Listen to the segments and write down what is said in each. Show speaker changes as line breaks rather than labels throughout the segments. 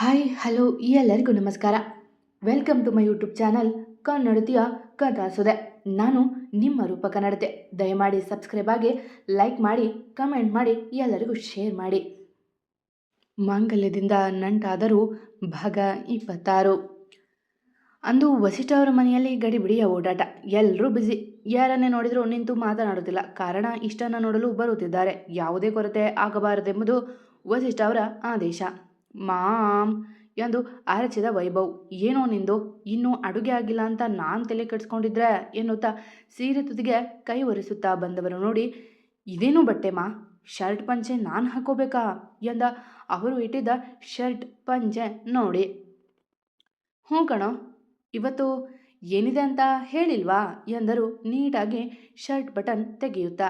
Hi hello ಎಲ್ಲರಿಗೂ ನಮಸ್ಕಾರ. Welcome to my YouTube channel ಕನ್ನಡತಿಯ ಕಥಾಸುದೆ ನಾನು ನಿಮ್ಮ ರೂಪ ಕನ್ನಡತೆ. ದಯಮಾಡಿ ಸಬ್ಸ್ಕ್ರೈಬ್ ಆಗಿ ಲೈಕ್ ಮಾಡಿ ಕಮೆಂಟ್ ಮಾಡಿ, ಎಲ್ಲರಿಗೂ ಶೇರ್ ಮಾಡಿ. ಮಾಂಗಲ್ಯದಿಂದ ನಂಟಾದರೂ ಭಾಗ ಇಪ್ಪತ್ತಾರು. ಅಂದು ವಸಿಷ್ಠ ಅವರ ಮನೆಯಲ್ಲಿ ಗಡಿಬಿಡಿಯ ಓಡಾಟ. ಎಲ್ಲರೂ ಬ್ಯುಸಿ ಯಾರನ್ನೇ ನೋಡಿದರೂ ನಿಂತು ಮಾತನಾಡುತ್ತಿಲ್ಲ. ಕಾರಣ ಇಷ್ಟನ್ನು ನೋಡಲು ಬರುತ್ತಿದ್ದಾರೆ. ಯಾವುದೇ ಕೊರತೆ ಆಗಬಾರದೆಂಬುದು ವಸಿಷ್ಠ ಅವರ ಆದೇಶ. ಮಾಮ್ ಎಂದು ಅರಚಿದ ವೈಭವ್, ಏನೋ ನಿಂದು, ಇನ್ನೂ ಅಡುಗೆ ಆಗಿಲ್ಲ ಅಂತ ನಾನು ತಲೆ ಕೆಡಿಸ್ಕೊಂಡಿದ್ರೆ? ಎನ್ನುತ್ತಾ ಸೀರೆ ತುದಿಗೆ ಕೈ ಒರೆಸುತ್ತಾ ಬಂದವರು ನೋಡಿ, ಇದೇನು ಬಟ್ಟೆ ಮಾ? ಶರ್ಟ್ ಪಂಚೆ ನಾನು ಹಾಕೋಬೇಕಾ? ಎಂದ ಅವರು ಇಟ್ಟಿದ್ದ ಶರ್ಟ್ ಪಂಚೆ ನೋಡಿ. ಹ್ಞೂ ಕಣೋ, ಇವತ್ತು ಏನಿದೆ ಅಂತ ಹೇಳಿಲ್ವಾ? ಎಂದರು ನೀಟಾಗಿ ಶರ್ಟ್ ಬಟನ್ ತೆಗೆಯುತ್ತಾ.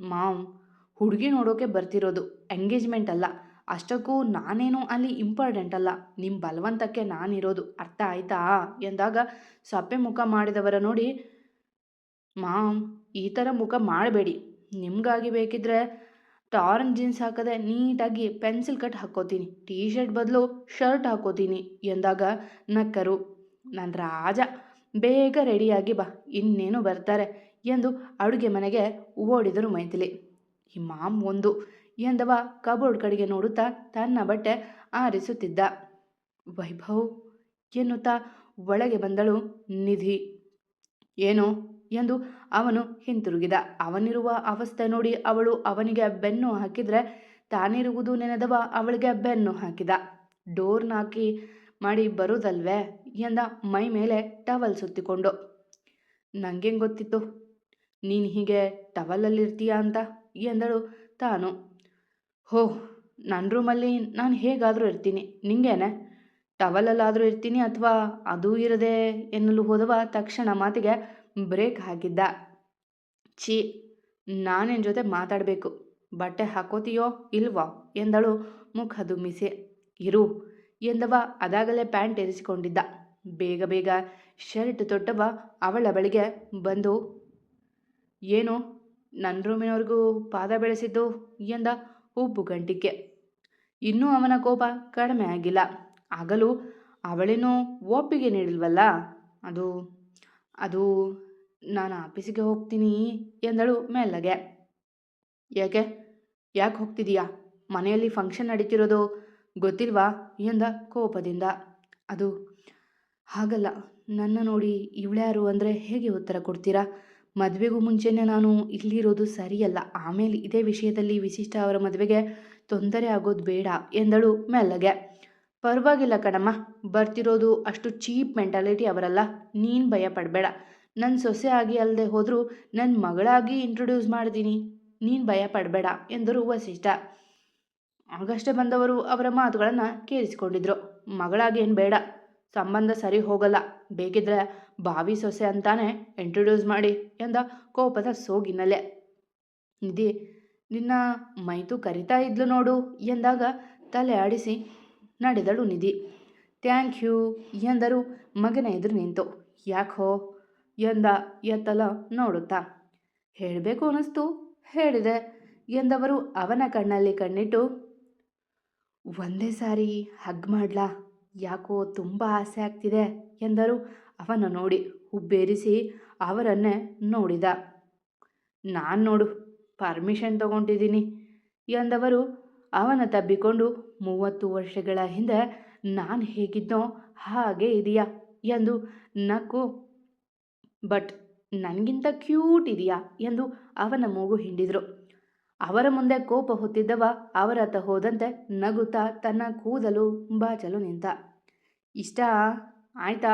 ಮಾಮ್ ಹುಡುಗಿ ನೋಡೋಕೆ ಬರ್ತಿರೋದು ಎಂಗೇಜ್ಮೆಂಟ್ ಅಲ್ಲ. ಅಷ್ಟಕ್ಕೂ ನಾನೇನು ಅಲ್ಲಿ ಇಂಪಾರ್ಟೆಂಟ್ ಅಲ್ಲ. ನಿಮ್ಮ ಬಲವಂತಕ್ಕೆ ನಾನಿರೋದು. ಅರ್ಥ ಆಯ್ತಾ? ಎಂದಾಗ ಸಪ್ಪೆ ಮುಖ ಮಾಡಿದವರ ನೋಡಿ, ಮಾಮ್, ಈ ಥರ ಮುಖ ಮಾಡಬೇಡಿ. ನಿಮಗಾಗಿ ಬೇಕಿದ್ರೆ ಟಾರ್ನ್ ಜೀನ್ಸ್ ಹಾಕದೆ ನೀಟಾಗಿ ಪೆನ್ಸಿಲ್ ಕಟ್ ಹಾಕ್ಕೋತೀನಿ. ಟೀ ಶರ್ಟ್ ಬದಲು ಶರ್ಟ್ ಹಾಕೋತೀನಿ ಎಂದಾಗ ನಕ್ಕರು ನನ್ನ ರಾಜ, ಬೇಗ ರೆಡಿಯಾಗಿ ಬಾ. ಇನ್ನೇನು ಬರ್ತಾರೆ? ಎಂದು ಅಡುಗೆ ಮನೆಗೆ ಓಡಿದರು ಮೈಥಿಲಿ. ಈ ಮಾಮ್ ಒಂದು ಎಂದವ ಕಬೋರ್ಡ್ ಕಡೆಗೆ ನೋಡುತ್ತಾ ತನ್ನ ಬಟ್ಟೆ ಆರಿಸುತ್ತಿದ್ದ. ವೈಭವ್! ಎನ್ನುತ್ತಾ ಒಳಗೆ ಬಂದಳು ನಿಧಿ. ಏನು? ಎಂದು ಅವನು ಹಿಂತಿರುಗಿದ. ಅವನಿರುವ ಅವಸ್ಥೆ ನೋಡಿ ಅವಳು ಅವನಿಗೆ ಬೆನ್ನು ಹಾಕಿದರೆ ತಾನಿರುವುದು ನೆನೆದವ ಅವಳಿಗೆ ಬೆನ್ನು ಹಾಕಿದ. ಡೋರ್ ನಾಕಿ ಮಾಡಿ ಬರೋದಲ್ವೇ? ಎಂದ ಮೈ ಮೇಲೆ ಟವಲ್ ಸುತ್ತಿಕೊಂಡು. ನನಗೆ ಗೊತ್ತಿತ್ತು ನೀನು ಹೀಗೆ ಟವಲಲ್ಲಿರ್ತೀಯ ಅಂತ? ಎಂದಳು ತಾನು. ಹೋ ನನ್ನ ರೂಮಲ್ಲಿ ನಾನು ಹೇಗಾದರೂ ಇರ್ತೀನಿ. ನಿಂಗೇನೆ? ಟವಲಲ್ಲಾದರೂ ಇರ್ತೀನಿ ಅಥವಾ ಅದೂ ಇರದೆ ಎನ್ನಲು ಹೋದವ ತಕ್ಷಣ ಮಾತಿಗೆ ಬ್ರೇಕ್ ಹಾಕಿದ್ದ. ಛೀ, ನಾನೇನ ಜೊತೆ ಮಾತಾಡಬೇಕು? ಬಟ್ಟೆ ಹಾಕೋತೀಯೋ ಇಲ್ವೋ? ಎಂದಳು ಮುಖ ದುಮ್ಮಿಸಿ. ಇರು, ಎಂದವ ಅದಾಗಲೇ ಪ್ಯಾಂಟ್ ಎರಿಸಿಕೊಂಡಿದ್ದ ಬೇಗ ಬೇಗ ಶರ್ಟ್ ತೊಟ್ಟವ ಅವಳ ಬಳಿಗೆ ಬಂದು, ಏನು? ನನ್ನ ರೂಮಿನವ್ರಿಗೂ ಪಾದ ಬೆಳೆಸಿದ್ದು? ಎಂದ ಉಬ್ಬು ಗಂಟಿಕೆ ಇನ್ನೂ ಅವನ ಕೋಪ ಕಡಿಮೆ ಆಗಿಲ್ಲ. ಆಗಲೂ ಅವಳೇನೋ ಒಪ್ಪಿಗೆ ನೀಡಿಲ್ವಲ್ಲ? ಅದು ಅದು ನಾನು ಆಫೀಸಿಗೆ ಹೋಗ್ತೀನಿ ಎಂದಳು ಮೆಲ್ಲಗೆ. ಯಾಕೆ? ಯಾಕೆ ಹೋಗ್ತಿದೀಯಾ? ಮನೆಯಲ್ಲಿ ಫಂಕ್ಷನ್ ನಡೀತಿರೋದು ಗೊತ್ತಿಲ್ವಾ? ಎಂದ ಕೋಪದಿಂದ. ಅದು, ಹಾಗಲ್ಲ. ನನ್ನ ನೋಡಿ ಇವಳ್ಯಾರು ಅಂದರೆ ಹೇಗೆ ಉತ್ತರ ಕೊಡ್ತೀರಾ? ಮದುವೆಗೂ ಮುಂಚೆನೇ ನಾನು ಇಲ್ಲಿರೋದು ಸರಿಯಲ್ಲ. ಆಮೇಲೆ ಇದೇ ವಿಷಯದಲ್ಲಿ ವಿಶಿಷ್ಟ ಅವರ ಮದುವೆಗೆ ತೊಂದರೆ ಆಗೋದು ಬೇಡ ಎಂದಳು ಮೆಲ್ಲಗೆ. ಪರವಾಗಿಲ್ಲ ಕಣಮ್ಮ. ಬರ್ತಿರೋದು ಅಷ್ಟು ಚೀಪ್ ಮೆಂಟಾಲಿಟಿ ಅವರಲ್ಲ. ನೀನು ಭಯ ಪಡಬೇಡ. ನನ್ನ ಸೊಸೆ ಆಗಿ ಅಲ್ಲದೆ ಹೋದರೂ ನನ್ನ ಮಗಳಾಗಿ ಇಂಟ್ರೊಡ್ಯೂಸ್ ಮಾಡ್ತೀನಿ. ನೀನು ಭಯ ಪಡಬೇಡ ಎಂದರು ವಸಿಷ್ಠ. ಆಗಷ್ಟೇ ಬಂದವರು ಅವರ ಮಾತುಗಳನ್ನು ಕೇಳಿಸಿಕೊಂಡಿದ್ರು. ಮಗಳಾಗಿ ಏನು ಬೇಡ. ಸಂಬಂಧ ಸರಿ ಹೋಗಲ್ಲ. ಬೇಕಿದ್ರೆ ಬಾವಿ ಸೊಸೆ ಅಂತಾನೆ ಇಂಟ್ರೊಡ್ಯೂಸ್ ಮಾಡಿ ಎಂದ ಕೋಪದ ಸೋಗಿನಲ್ಲೇ. ನಿಧಿ, ನಿನ್ನ ಮೈತು ಕರಿತಾ ಇದ್ಲು ನೋಡು ಎಂದಾಗ ತಲೆ ಆಡಿಸಿ ನಡೆದಳು ನಿಧಿ. ಥ್ಯಾಂಕ್ ಯು ಎಂದರು ಮಗನ ಎದುರು ನಿಂತು. ಯಾಕೋ ಎಂದ ಎತ್ತಲ ನೋಡುತ್ತಾ. ಹೇಳಬೇಕು ಅನಿಸ್ತು, ಹೇಳಿದೆ ಎಂದವರು ಅವನ ಕಣ್ಣಲ್ಲಿ ಕಣ್ಣಿಟ್ಟು, ಒಂದೇ ಸಾರಿ ಹಗ್ ಮಾಡ್ಲಾ? ಯಾಕೋ ತುಂಬ ಆಸೆ ಆಗ್ತಿದೆ ಎಂದರು. ಅವನ ನೋಡಿ ಹುಬ್ಬೇರಿಸಿ ಅವರನ್ನೇ ನೋಡಿದ. ನಾನು ನೋಡು, ಪರ್ಮಿಷನ್ ತಗೊಂಡಿದ್ದೀನಿ ಎಂದವರು. ಅವನ ತಬ್ಬಿಕೊಂಡು ಮೂವತ್ತು ವರ್ಷಗಳ ಹಿಂದೆ ನಾನು ಹೇಗಿದ್ದೋ ಹಾಗೆ ಇದೆಯಾ ಎಂದು ನಕ್ಕು. ಬಟ್ ನನಗಿಂತ ಕ್ಯೂಟ್ ಇದೆಯಾ ಎಂದು ಅವನ ಮೂಗು ಹಿಂಡಿದರು. ಅವರ ಮುಂದೆ ಕೋಪ ಹೊತ್ತಿದ್ದವ ಅವರತ್ತ ಹೋದಂತೆ ನಗುತ್ತಾ ತನ್ನ ಕೂದಲು ಬಾಚಲು ನಿಂತ. ಇಷ್ಟ? ಆಯ್ತಾ?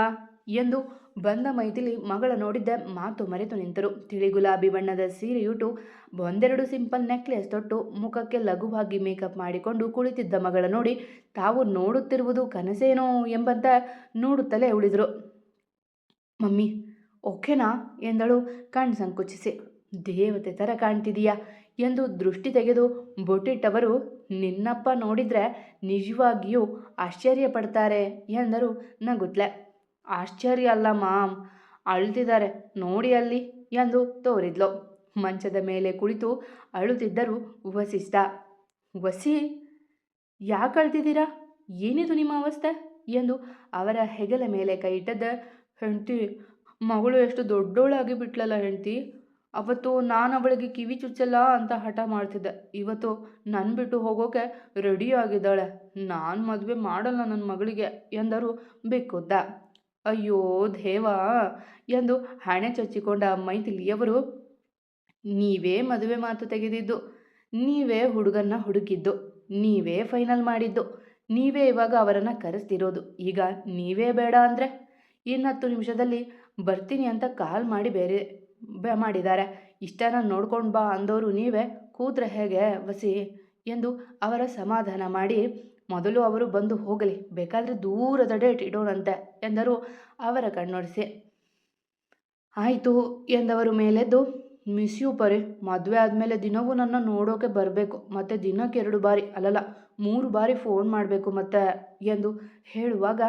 ಎಂದು ಬಂದ ಮೈತಿಲಿ ಮಗಳ ನೋಡಿದ್ದೆ ಮಾತು ಮರೆತು ನಿಂತರು. ತಿಳಿ ಗುಲಾಬಿ ಬಣ್ಣದ ಸೀರೆಯುಟ್ಟು ಒಂದೆರಡು ಸಿಂಪಲ್ ನೆಕ್ಲೆಸ್ ತೊಟ್ಟು ಮುಖಕ್ಕೆ ಲಘುವಾಗಿ ಮೇಕಪ್ ಮಾಡಿಕೊಂಡು ಕುಳಿತಿದ್ದ ಮಗಳ ನೋಡಿ ತಾವು ನೋಡುತ್ತಿರುವುದು ಕನಸೇನೋ ಎಂಬಂತ ನೋಡುತ್ತಲೇ ಉಳಿದರು. ಮಮ್ಮಿ, ಓಕೆನಾ? ಎಂದಳು. ಕಣ್ ಸಂಕುಚಿಸಿ. ದೇವತೆ ಥರ ಕಾಣ್ತಿದೀಯಾ? ಎಂದು ದೃಷ್ಟಿ ತೆಗೆದು ಬೊಟ್ಟಿಟ್ಟವರು ನಿನ್ನಪ್ಪ ನೋಡಿದರೆ ನಿಜವಾಗಿಯೂ ಆಶ್ಚರ್ಯ ಪಡ್ತಾರೆ ಎಂದರು ನಗುತ್ಲೆ. ಆಶ್ಚರ್ಯ ಅಲ್ಲ ಮಾಮ್ ಅಳ್ತಿದ್ದಾರೆ ನೋಡಿ ಅಲ್ಲಿ ಎಂದು ತೋರಿದ್ಲು. ಮಂಚದ ಮೇಲೆ ಕುಳಿತು ಅಳುತ್ತಿದ್ದರು ವಸಿಷ್ಠ, ವಸಿ, ಯಾಕೆ ಅಳ್ತಿದ್ದೀರಾ ಏನಿದು ನಿಮ್ಮ ಅವಸ್ಥೆ? ಎಂದು ಅವರ ಹೆಗಲ ಮೇಲೆ ಕೈ ಇಟ್ಟದ್ದ ಹೆಂಡ್ತಿ, ಮಗಳು ಎಷ್ಟು ದೊಡ್ಡೋಳಾಗಿ ಬಿಟ್ಲಲ್ಲ ಹೆಂಡ್ತಿ ಅವತ್ತು ನಾನು ಅವಳಿಗೆ ಕಿವಿ ಚುಚ್ಚಲ್ಲ ಅಂತ ಹಠ ಮಾಡ್ತಿದ್ದೆ. ಇವತ್ತು ನನ್ನ ಬಿಟ್ಟು ಹೋಗೋಕೆ ರೆಡಿ ಆಗಿದ್ದಾಳೆ. ನಾನು ಮದುವೆ ಮಾಡಲ್ಲ ನನ್ನ ಮಗಳಿಗೆ ಎಂದರು ಬಿಕ್ಕುದ್ದ ಅಯ್ಯೋ ದೇವಾ ಎಂದು ಹಣೆ ಚಚ್ಚಿಕೊಂಡ ಮೈಥಿಲಿಯವರು, ನೀವೇ ಮದುವೆ ಮಾತು ತೆಗೆದಿದ್ದು, ನೀವೇ ಹುಡುಗನ್ನ ಹುಡುಕಿದ್ದು, ನೀವೇ ಫೈನಲ್ ಮಾಡಿದ್ದು, ನೀವೇ ಇವಾಗ ಅವರನ್ನು ಕರೆಸ್ತಿರೋದು. ಈಗ ನೀವೇ ಬೇಡ ಅಂದರೆ ಇನ್ನತ್ತು ನಿಮಿಷದಲ್ಲಿ ಬರ್ತೀನಿ ಅಂತ ಕಾಲ್ ಮಾಡಿ ಬೇರೆ ಬ ಮಾಡಿದ್ದಾರೆ. ಇಷ್ಟನ ನೋಡ್ಕೊಂಡು ಬಾ ಅಂದವರು ನೀವೇ ಕೂತ್ರೆ ಹೇಗೆ ವಸಿ? ಎಂದು ಅವರ ಸಮಾಧಾನ ಮಾಡಿ, ಮೊದಲು ಅವರು ಬಂದು ಹೋಗಲಿ, ಬೇಕಾದರೆ ದೂರದ ಡೇಟ್ ಇಡೋಣಂತೆ ಎಂದರು ಅವರ ಕಣ್ಣೊಡಿಸಿ. ಆಯಿತು ಎಂದವರು ಮೇಲೆದ್ದು ಮಿಸ್ ಯು ಪರಿ, ಮದುವೆ ಆದಮೇಲೆ ದಿನವೂ ನನ್ನ ನೋಡೋಕೆ ಬರಬೇಕು, ಮತ್ತು ದಿನಕ್ಕೆ ಎರಡು ಬಾರಿ, ಅಲ್ಲಲ್ಲ, ಮೂರು ಬಾರಿ ಫೋನ್ ಮಾಡಬೇಕು ಮತ್ತೆ, ಎಂದು ಹೇಳುವಾಗ,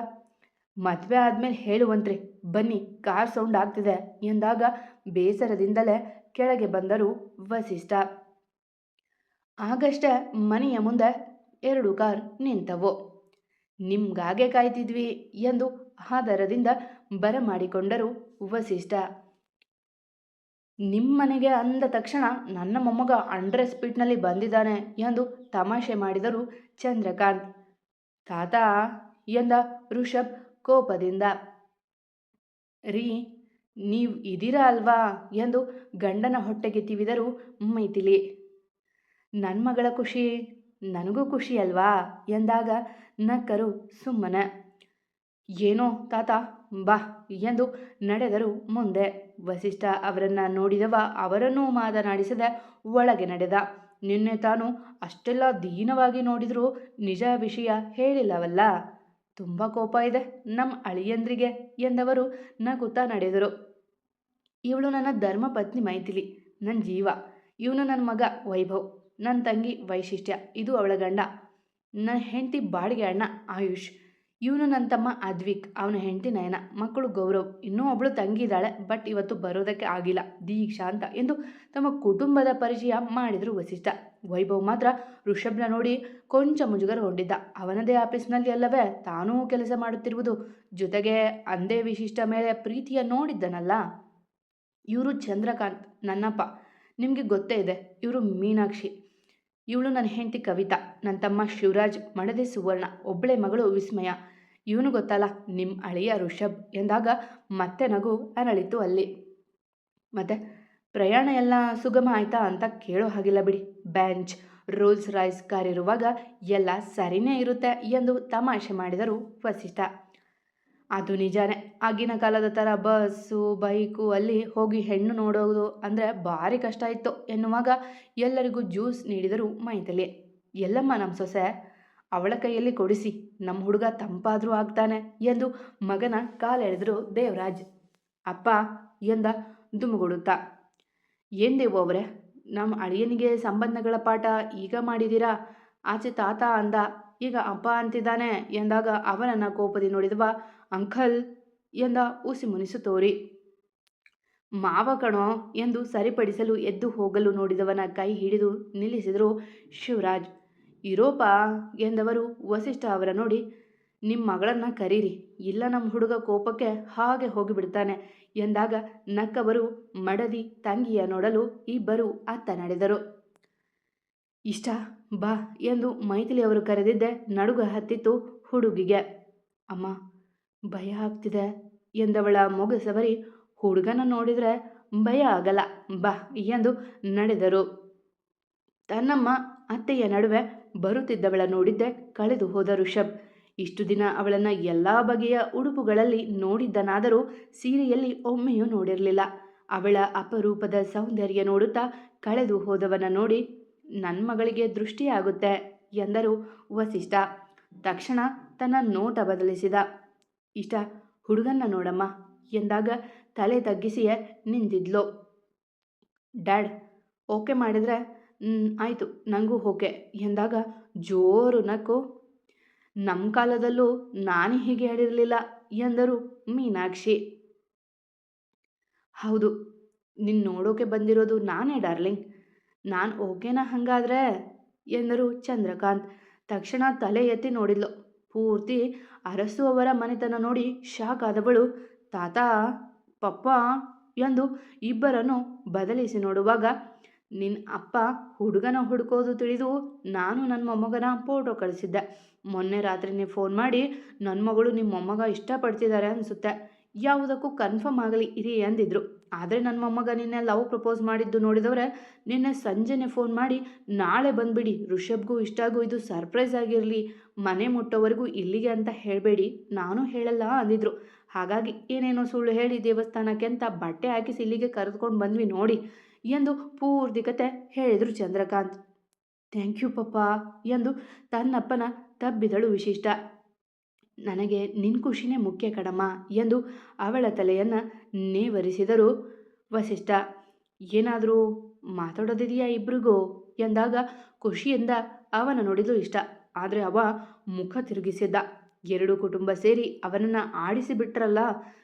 ಮದುವೆ ಆದಮೇಲೆ ಹೇಳುವಂತ್ರಿ, ಬನ್ನಿ, ಕಾರ್ ಸೌಂಡ್ ಆಗ್ತಿದೆ, ಎಂದಾಗ ಬೇಸರದಿಂದಲೇ ಕೆಳಗೆ ಬಂದರು ವಸಿಷ್ಠ. ಆಗಷ್ಟೇ ಮನೆಯ ಮುಂದೆ ಎರಡು ಕಾರ್ ನಿಂತವು. ನಿಮ್ಗಾಗೆ ಕಾಯ್ತಿದ್ವಿ ಎಂದು ಆದರದಿಂದ ಬರಮಾಡಿಕೊಂಡರು ವಸಿಷ್ಠ. ನಿಮ್ಮನೆಗೆ ಅಂದ ತಕ್ಷಣ ನನ್ನ ಮೊಮ್ಮಗ ಅಂಡ್ರೆಸ್ ಸ್ಪೀಡ್ನಲ್ಲಿ ಬಂದಿದ್ದಾನೆ ಎಂದು ತಮಾಷೆ ಮಾಡಿದರು ಚಂದ್ರಕಾಂತ್. ತಾತ ಎಂದ ಋಷಭ್ ಕೋಪದಿಂದ. ರೀ ನೀವು ಇದೀರಾ ಅಲ್ವಾ? ಎಂದು ಗಂಡನ ಹೊಟ್ಟೆಗೆ ತಿವಿದರು ಮೈಥಿಲಿ. ನನ್ನ ಮಗಳ ಖುಷಿ, ನನಗೂ ಖುಷಿ ಅಲ್ವಾ? ಎಂದಾಗ ನಕ್ಕರು ಸುಮ್ಮನೆ. ಏನೋ ತಾತ, ಬಾ ಎಂದು ನಡೆದರು ಮುಂದೆ. ವಸಿಷ್ಠ ಅವರನ್ನು ನೋಡಿದವ ಅವರನ್ನೂ ಮಾತನಾಡಿಸದ ಒಳಗೆ ನಡೆದ. ನಿನ್ನೆ ತಾನು ಅಷ್ಟೆಲ್ಲ ದೀನವಾಗಿ ನೋಡಿದರೂ ನಿಜ ವಿಷಯ ಹೇಳಿಲ್ಲವಲ್ಲ? ತುಂಬ ಕೋಪ ಇದೆ ನಮ್ಮ ಅಳಿಯಂದ್ರಿಗೆ, ಎಂದವರು ನಗುತ್ತಾ ನಡೆದರು. ಇವಳು ನನ್ನ ಧರ್ಮಪತ್ನಿ ಮೈಥಿಲಿ ನನ್ನ ಜೀವ. ಇವನು ನನ್ನ ಮಗ ವೈಭವ್ ನನ್ನ ತಂಗಿ ವೈಶಿಷ್ಟ್ಯ, ಇದು ಅವಳ ಗಂಡ. ನನ್ನ ಹೆಂಡತಿ ಬಾಡಿಗೆ ಅಣ್ಣ ಆಯುಷ್. ಇವನು ನನ್ನ ತಮ್ಮ ಅದ್ವಿಕ್, ಅವನ ಹೆಂಡತಿ ನಯನ, ಮಕ್ಕಳು ಗೌರವ್. ಇನ್ನೂ ಒಬ್ಬಳು ತಂಗಿದ್ದಾಳೆ ಬಟ್ ಇವತ್ತು ಬರೋದಕ್ಕೆ ಆಗಿಲ್ಲ. ದೀಕ್ಷಾ ಅಂತ ಎಂದು ತಮ್ಮ ಕುಟುಂಬದ ಪರಿಚಯ ಮಾಡಿದರು ವಸಿಷ್ಠ. ವೈಭವ್ ಮಾತ್ರ ಋಷಭ್ನ ನೋಡಿ ಕೊಂಚ ಮುಜುಗರಗೊಂಡಿದ್ದ ಅವನದೇ ಆಫೀಸ್ನಲ್ಲಿ ಅಲ್ಲವೇ, ತಾನೂ ಕೆಲಸ ಮಾಡುತ್ತಿರುವುದು. ಜೊತೆಗೆ ಅಂದೇ ವಿಶಿಷ್ಟ ಮೇಲೆ ಪ್ರೀತಿಯ ನೋಡಿದ್ದನಲ್ಲ. ಇವರು ಚಂದ್ರಕಾಂತ್, ನನ್ನಪ್ಪ. ನಿಮಗೆ ಗೊತ್ತೇ ಇದೆ, ಇವರು ಮೀನಾಕ್ಷಿ. ಇವಳು ನನ್ನ ಹೆಂಡತಿ ಕವಿತಾ. ನನ್ನ ತಮ್ಮ ಶಿವರಾಜ್ ಮಣದೆ ಸುವರ್ಣ ಒಬ್ಬಳೆ ಮಗಳು ವಿಸ್ಮಯ. ಇವನು ಗೊತ್ತಲ್ಲ ನಿಮ್ಮ ಅಳಿಯ ಋಷಭ್ ಎಂದಾಗ ಮತ್ತೆ ನಗು ಅರಳಿತು ಅಲ್ಲಿ. ಮತ್ತೆ, ಪ್ರಯಾಣ ಎಲ್ಲ ಸುಗಮ ಆಯ್ತಾ ಅಂತ ಕೇಳೋ ಹಾಗಿಲ್ಲ ಬಿಡಿ. ಬ್ಯಾಂಚ್ ರೋಲ್ಸ್ ರೈಸ್ ಕಾರ್ ಇರುವಾಗ ಎಲ್ಲ ಸರಿನೇ ಇರುತ್ತೆ ಎಂದು ತಮಾಷೆ ಮಾಡಿದರು ವಸಿಷ್ಠ. ಅದು ನಿಜಾನೇ. ಆಗಿನ ಕಾಲದ ಥರ ಬಸ್ಸು, ಬೈಕು ಅಲ್ಲಿ ಹೋಗಿ ಹೆಣ್ಣು ನೋಡೋದು ಅಂದರೆ ಭಾರಿ ಕಷ್ಟ ಇತ್ತು ಎನ್ನುವಾಗ ಎಲ್ಲರಿಗೂ ಜ್ಯೂಸ್ ನೀಡಿದರು ಮೈತಲಿ ಎಲ್ಲಮ್ಮ ನಮ್ಮ ಸೊಸೆ, ಅವಳ ಕೈಯಲ್ಲಿ ಕೊಡಿಸಿ, ನಮ್ಮ ಹುಡುಗ ತಂಪಾದರೂ ಆಗ್ತಾನೆ ಎಂದು ಮಗನ ಕಾಲೆಳೆದರು ದೇವರಾಜ್. ಅಪ್ಪ, ಎಂದ ದುಮುಗುಡುತ್ತಾ ಏನು ಅವರೇ, ನಮ್ಮ ಅಳಿಯನಿಗೆ ಸಂಬಂಧಗಳ ಪಾಠ ಈಗ ಮಾಡಿದ್ದೀರಾ? ಆಚೆ ತಾತ ಅಂದ ಈಗ ಅಪ್ಪ ಅಂತಿದ್ದಾನೆ ಎಂದಾಗ ಅವನನ್ನು ಕೋಪದಿ ನೋಡಿದವ, ಅಂಕಲ್ ಎಂದ ಉಸಿ ಮುನಿಸು ತೋರಿ. ಮಾವ ಕಣೋ ಎಂದು ಸರಿಪಡಿಸಲು ಎದ್ದು ಹೋಗಲು ನೋಡಿದವನ ಕೈ ಹಿಡಿದು ನಿಲ್ಲಿಸಿದರು ಶಿವರಾಜ್. ಇರೋಪ ಎಂದವರು ವಸಿಷ್ಠ ಅವರ ನೋಡಿ ನಿಮ್ಮ ಮಗಳನ್ನು ಕರೀರಿ, ಇಲ್ಲ ನಮ್ಮ ಹುಡುಗ ಕೋಪಕ್ಕೆ ಹಾಗೆ ಹೋಗಿಬಿಡ್ತಾನೆ ಎಂದಾಗ ನಕ್ಕವರು ಮಡದಿ ತಂಗಿಯ ನೋಡಲು ಇಬ್ಬರು ಅತ್ತ ನಡೆದರು. ಇಷ್ಟ ಬಾ ಎಂದು ಮೈಥಿಲಿಯವರು ಕರೆದಿದ್ದೆ ನಡುಗ ಹತ್ತಿತ್ತು ಹುಡುಗಿಗೆ. ಅಮ್ಮ, ಭಯ ಆಗ್ತಿದೆ ಎಂದವಳ ಮೊಗಸವರಿ ಹುಡುಗನ ನೋಡಿದರೆ ಭಯ ಆಗಲ್ಲ, ಬಾ ಎಂದು ನಡೆದರು. ತನ್ನಮ್ಮ ಅತ್ತೆಯ ನಡುವೆ ಬರುತ್ತಿದ್ದವಳ ನೋಡಿದ್ದೆ ಕಳೆದು ಹೋದ ಋಷಭ್ ಇಷ್ಟು ದಿನ ಅವಳನ್ನು ಎಲ್ಲ ಬಗೆಯ ಉಡುಪುಗಳಲ್ಲಿ ನೋಡಿದ್ದನಾದರೂ ಸೀರೆಯಲ್ಲಿ ಒಮ್ಮೆಯೂ ನೋಡಿರಲಿಲ್ಲ. ಅವಳ ಅಪರೂಪದ ಸೌಂದರ್ಯ ನೋಡುತ್ತಾ ಕಳೆದು ಹೋದವನ ನೋಡಿ ನನ್ನ ಮಗಳಿಗೆ ದೃಷ್ಟಿಯಾಗುತ್ತೆ ಎಂದರು ವಸಿಷ್ಠ. ತಕ್ಷಣ ತನ್ನ ನೋಟ ಬದಲಿಸಿದ. ಇಷ್ಟ, ಹುಡುಗನ್ನ ನೋಡಮ್ಮ ಎಂದಾಗ ತಲೆ ತಗ್ಗಿಸಿಯೇ ನಿಂತಿದ್ಲು. ಡ್ಯಾಡ್, ಓಕೆ ಮಾಡಿದರೆ ಆಯಿತು ನನಗೂ ಓಕೆ ಎಂದಾಗ ಜೋರು ನಕ್ಕು. ನಮ್ಮ ಕಾಲದಲ್ಲೂ ನಾನು ಹೀಗೆ ಹೇಳಿರಲಿಲ್ಲ ಎಂದರು ಮೀನಾಕ್ಷಿ. ಹೌದು ನಿನ್ನ ನೋಡೋಕೆ ಬಂದಿರೋದು ನಾನೇ, ಡಾರ್ಲಿಂಗ್. ನಾನು ಓಕೆನಾ ಹಾಗಾದ್ರೆ? ಎಂದರು ಚಂದ್ರಕಾಂತ್. ತಕ್ಷಣ ತಲೆ ಎತ್ತಿ ನೋಡಿದ್ಲು. ಪೂರ್ತಿ ಅರಸು ಅವರ ಮನೆತನ ನೋಡಿ ಶಾಕ್ ಆದವಳು. ತಾತ, ಪಪ್ಪ ಎಂದು ಇಬ್ಬರನ್ನು ಬದಲಿಸಿ ನೋಡುವಾಗ ನಿನ್ನ ಅಪ್ಪ ಹುಡುಗನ ಹುಡುಕೋದು ತಿಳಿದು ನಾನು ನನ್ನ ಮೊಮ್ಮಗನ ಫೋಟೋ ಕಳಿಸಿದ್ದೆ. ಮೊನ್ನೆ ರಾತ್ರಿನೇ ಫೋನ್ ಮಾಡಿ ನನ್ನ ಮಗಳು ನಿಮ್ಮ ಮೊಮ್ಮಗ ಇಷ್ಟಪಡ್ತಿದ್ದಾರೆ ಅನಿಸುತ್ತೆ. ಯಾವುದಕ್ಕೂ ಕನ್ಫರ್ಮ್ ಆಗಲಿ ಇರಿ ಅಂದಿದ್ರು. ಆದರೆ ನನ್ನ ಮೊಮ್ಮಗ ನಿನ್ನೆ ಲವ್ ಪ್ರಪೋಸ್ ಮಾಡಿದ್ದು ನೋಡಿದವ್ರೆ, ನಿನ್ನೆ ಸಂಜೆನೆ ಫೋನ್ ಮಾಡಿ, ನಾಳೆ ಬಂದ್ಬಿಡಿ ಋಷಭ್ಗೂ ಇಷ್ಟಾಗೂ ಇದು ಸರ್ಪ್ರೈಸ್ ಆಗಿರಲಿ, ಮನೆ ಮುಟ್ಟೋವರೆಗೂ ಇಲ್ಲಿಗೆ ಅಂತ ಹೇಳಬೇಡಿ, ನಾನು ಹೇಳಲ್ಲ ಅಂದಿದ್ರು. ಹಾಗಾಗಿ ಏನೇನೋ ಸುಳ್ಳು ಹೇಳಿ ದೇವಸ್ಥಾನಕ್ಕೆ ಅಂತ ಬಟ್ಟೆ ಹಾಕಿಸಿ ಇಲ್ಲಿಗೆ ಕರೆದುಕೊಂಡು ಬಂದ್ವಿ ನೋಡಿ ಎಂದು ಪೂರ್ತಿ ಕತೆ ಹೇಳಿದರು ಚಂದ್ರಕಾಂತ್. ಥ್ಯಾಂಕ್ ಯು ಪಪ್ಪ ಎಂದು ತನ್ನಪ್ಪನ ತಬ್ಬಿದಳು ವಿಶಿಷ್ಟ. ನನಗೆ ನಿನ್ನ ಖುಷಿನೇ ಮುಖ್ಯ ಕಡಮ್ಮ ಎಂದು ಅವಳ ತಲೆಯನ್ನು ನೇವರಿಸಿದರು. ವಸಿಷ್ಠ, ಏನಾದರೂ ಮಾತಾಡೋದಿದೆಯಾ ಇಬ್ರಿಗೂ? ಎಂದಾಗ ಖುಷಿಯಿಂದ ಅವನ ನೋಡಿದು ಇಷ್ಟ. ಆದರೆ ಅವ ಮುಖ ತಿರುಗಿಸಿದ್ದ. ಎರಡು ಕುಟುಂಬ ಸೇರಿ ಅವನನ್ನು ಆಡಿಸಿ ಬಿಟ್ರಲ್ಲ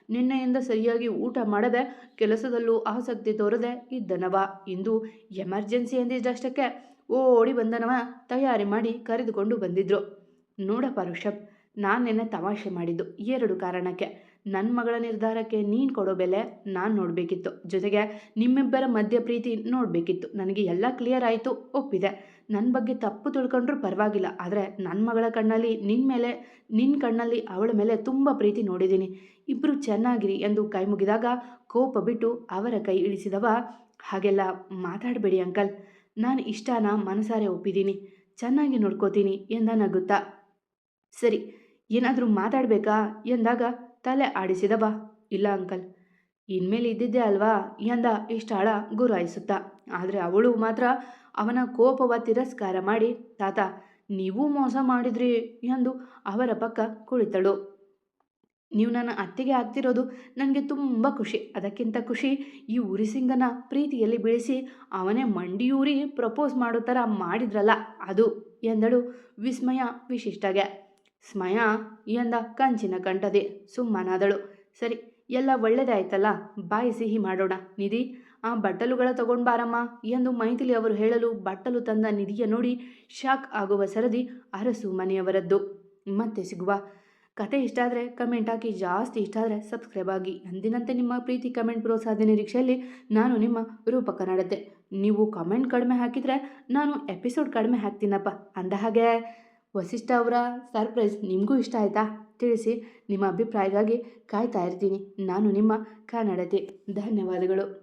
ನಿನ್ನೆಯಿಂದ ಸರಿಯಾಗಿ ಊಟ ಮಾಡದೆ ಕೆಲಸದಲ್ಲೂ ಆಸಕ್ತಿ ತೋರದೆ ಇದ್ದನವ. ಇಂದು ಎಮರ್ಜೆನ್ಸಿ ಎಂದಿದ್ದಷ್ಟಕ್ಕೆ ಓಡಿ ಬಂದನವ. ತಯಾರಿ ಮಾಡಿ ಕರೆದುಕೊಂಡು ಬಂದಿದ್ರು. ನೋಡಪ್ಪ ಋಷಭ್ ನಾನು ನಿನ್ನೆ ತಮಾಷೆ ಮಾಡಿದ್ದು ಎರಡು ಕಾರಣಕ್ಕೆ. ನನ್ನ ಮಗಳ ನಿರ್ಧಾರಕ್ಕೆ ನೀನು ಕೊಡೋ ಬೆಲೆ ನಾನು ನೋಡಬೇಕಿತ್ತು. ಜೊತೆಗೆ ನಿಮ್ಮಿಬ್ಬರ ಮಧ್ಯ ಪ್ರೀತಿ ನೋಡಬೇಕಿತ್ತು. ನನಗೆ ಎಲ್ಲ ಕ್ಲಿಯರ್ ಆಯಿತು, ಒಪ್ಪಿದೆ. ನನ್ನ ಬಗ್ಗೆ ತಪ್ಪು ತಿಳ್ಕೊಂಡ್ರೂ ಪರವಾಗಿಲ್ಲ, ಆದರೆ ನನ್ನ ಮಗಳ ಕಣ್ಣಲ್ಲಿ ನಿನ್ನ ಮೇಲೆ ನಿನ್ನ ಕಣ್ಣಲ್ಲಿ ಅವಳ ಮೇಲೆ ತುಂಬ ಪ್ರೀತಿ ನೋಡಿದ್ದೀನಿ. ಇಬ್ಬರು ಚೆನ್ನಾಗಿರಿ ಎಂದು ಕೈ ಮುಗಿದಾಗ ಕೋಪ ಬಿಟ್ಟು ಅವರ ಕೈ ಇಳಿಸಿದವ, ಹಾಗೆಲ್ಲ ಮಾತಾಡಬೇಡಿ ಅಂಕಲ್. ನಾನು ಇಷ್ಟಾನ ಮನಸಾರೆ ಒಪ್ಪಿದ್ದೀನಿ. ಚೆನ್ನಾಗಿ ನೋಡ್ಕೋತೀನಿ ಎಂದ ನಗುತ್ತಾ. ಸರಿ ಏನಾದರೂ ಮಾತಾಡಬೇಕಾ? ಎಂದಾಗ, ತಲೆ ಆಡಿಸಿದ ಬಾ, ಇಲ್ಲ ಅಂಕಲ್. ಇನ್ಮೇಲೆ ಇದ್ದಿದ್ದೆ ಅಲ್ವಾ? ಎಂದ ಇಷ್ಟಾಳ ಗುರಾಯಿಸುತ್ತಾ. ಆದರೆ ಅವಳು ಮಾತ್ರ ಅವನ ಕೋಪವ ತಿರಸ್ಕಾರ ಮಾಡಿ, ತಾತ, ನೀವು ಮೋಸ ಮಾಡಿದ್ರಿ ಎಂದು ಅವರ ಪಕ್ಕ ಕುಳಿತಳು. ನೀವು ನನ್ನ ಅತ್ತೆಗೆ ಆಗ್ತಿರೋದು ನನಗೆ ತುಂಬ ಖುಷಿ. ಅದಕ್ಕಿಂತ ಖುಷಿ ಈ ಉರಿಸಿಂಗನ ಪ್ರೀತಿಯಲ್ಲಿ ಬೀಳಿಸಿ ಅವನೇ ಮಂಡಿಯೂರಿ ಪ್ರಪೋಸ್ ಮಾಡೋ ಥರ ಮಾಡಿದ್ರಲ್ಲ, ಅದು ಎಂದಳು ವಿಸ್ಮಯ ವಿಶಿಷ್ಟಗೆ. ಸ್ಮಯ ಎಂದ ಕಂಚಿನ ಕಂಠದೆ. ಸುಮ್ಮನಾದಳು. ಸರಿ, ಎಲ್ಲ ಒಳ್ಳೆದಾಯ್ತಲ್ಲ? ಬಾಯಿ ಸಿಹಿ ಮಾಡೋಣ. ನಿಧಿ, ಆ ಬಟ್ಟಲುಗಳ ತಗೊಂಡು ಬಾರಮ್ಮ. ಎಂದು ಮೈಥಿಲಿ ಅವರು ಹೇಳಲು ಬಟ್ಟಲು ತಂದ ನಿಧಿಯ ನೋಡಿ ಶಾಕ್ ಆಗುವ ಸರದಿ ಅರಸು ಮನೆಯವರದ್ದು. ಮತ್ತೆ ಸಿಗುವ. ಕತೆ ಇಷ್ಟ ಆದರೆ ಕಮೆಂಟ್ ಹಾಕಿ. ಜಾಸ್ತಿ ಇಷ್ಟ ಆದರೆ ಸಬ್ಸ್ಕ್ರೈಬ್ ಆಗಿ. ಅಂದಿನಂತೆ ನಿಮ್ಮ ಪ್ರೀತಿ ಕಮೆಂಟ್ ಪ್ರೋತ್ಸಾಹದ ನಿರೀಕ್ಷೆಯಲ್ಲಿ ನಾನು ನಿಮ್ಮ ರೂಪಕ ಕನ್ನಡತೆ ನೀವು ಕಮೆಂಟ್ ಕಡಿಮೆ ಹಾಕಿದರೆ ನಾನು ಎಪಿಸೋಡ್ ಕಡಿಮೆ ಹಾಕ್ತೀನಪ್ಪ. ಅಂದ ಹಾಗೆ. ವಸಿಷ್ಠ ಅವರ ಸರ್ಪ್ರೈಸ್ ನಿಮಗೂ ಇಷ್ಟ ಆಯಿತಾ? ತಿಳಿಸಿ, ನಿಮ್ಮ ಅಭಿಪ್ರಾಯಕ್ಕಾಗಿ ಕಾಯ್ತಾ ಇರ್ತೀನಿ. ನಾನು ನಿಮ್ಮ ಕನ್ನಡತೆ. ಧನ್ಯವಾದಗಳು.